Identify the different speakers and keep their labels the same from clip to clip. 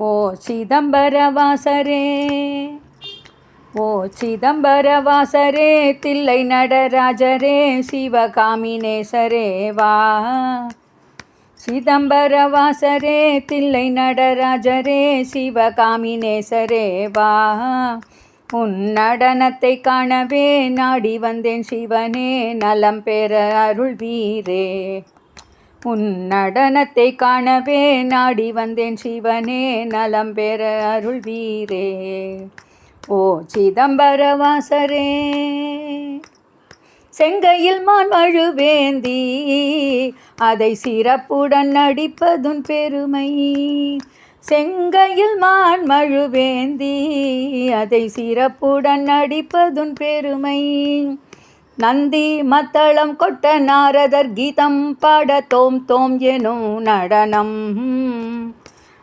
Speaker 1: ஓ சிதம்பரவாசரே ஓ சிதம்பரவாசரே தில்லை நடராஜரே சிவகாமினேசரே வா. சிதம்பரவாசரே தில்லை நடராஜரே சிவகாமினேசரே வா. உன் நடனத்தை காணவே நாடி வந்தேன் சிவனே நலம் பெற அருள் வீரே உன் நடனத்தை காணவே நாடி வந்தேன் சிவனே நலம் பெற அருள்வீரே ஓ சிதம்பரவாசரே செங்கையில் மான் மழுவேந்தி அதை சிறப்புடன் நடிப்பதுன் பெருமை. செங்கையில் மான் மழுவேந்தி அதை சிறப்புடன் நடிப்பதுன் பெருமை. நந்தி மத்தளம் கொட்ட நாரதர் கீதம் பாட தோம் தோம் எனும் நடனம்.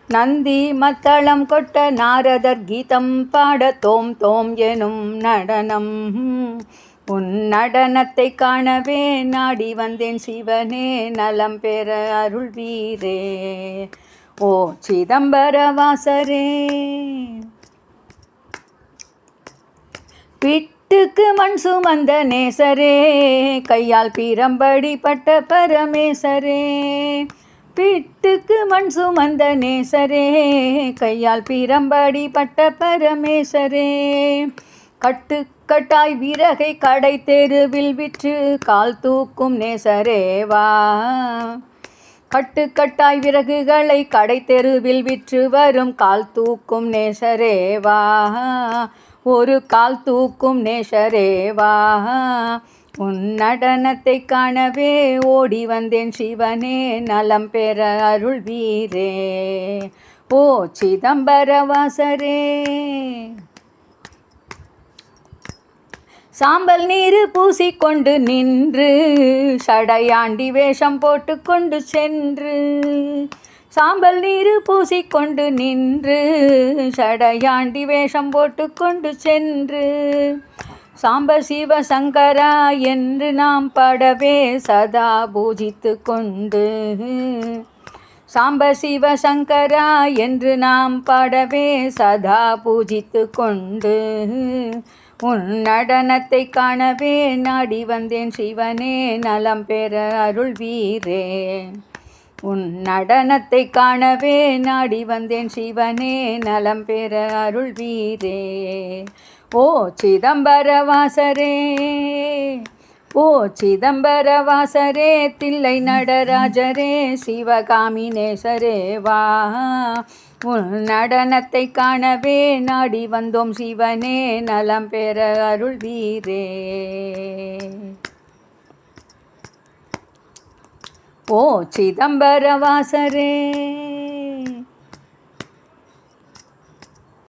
Speaker 1: நந்தி மத்தளம் கொட்ட நாரதர் கீதம் பாட தோம் தோம் எனும் நடனம். உன் நடனத்தை காணவே நாடி வந்தேன் சிவனே நலம் பெற அருள்வீரே ஓ சிதம்பரவாசரே பிட்டுக்கு மண் சுமந்த நேசரே கையால் பீரம்படி பட்ட பரமேசரே. பிட்டுக்கு மண் சுமந்த நேசரே கையால் பீரம்படி பட்ட பரமேசரே. கட்டு கட்டாய் விறகை கடை தெருவில் விற்று கால் தூக்கும் நேசரேவா கட்டுக்கட்டாய் விறகுகளை கடை தெருவில் விற்று வரும் கால் தூக்கும் நேசரேவா ஒரு கால் தூக்கும் நேஷரேவா உன் நடனத்தை காணவே ஓடி வந்தேன் சிவனே நலம் பெற அருள் வீரே. ஓ சிதம்பரவாசரே சாம்பல் நீர் பூசிக்கொண்டு நின்று சடையாண்டி வேஷம் போட்டுக்கொண்டு சென்று சாம்பல் நீர் பூசிக்கொண்டு நின்று சடையாண்டி வேஷம் போட்டுக்கொண்டு சென்று. சாம்ப சிவ சங்கரா என்று நாம் படவே சதா பூஜித்து கொண்டு சாம்ப சிவ சங்கரா என்று நாம் பாடவே சதா பூஜித்து கொண்டு உன் நடனத்தை காணவே நாடி வந்தேன் சிவனே நலம் பெற அருள் வீரே உன் நடனத்தை காணவே நாடி வந்தேன் சிவனே நலம் பெற அருள்வீரே ஓ சிதம்பரவாசரே ஓ சிதம்பரவாசரே தில்லை நடராஜரே சிவகாமினேசரே வா. உன் நடனத்தை காணவே நாடி வந்தோம் சிவனே நலம் பெற அருள்வீரே ஓ சிதம்பரவாசரே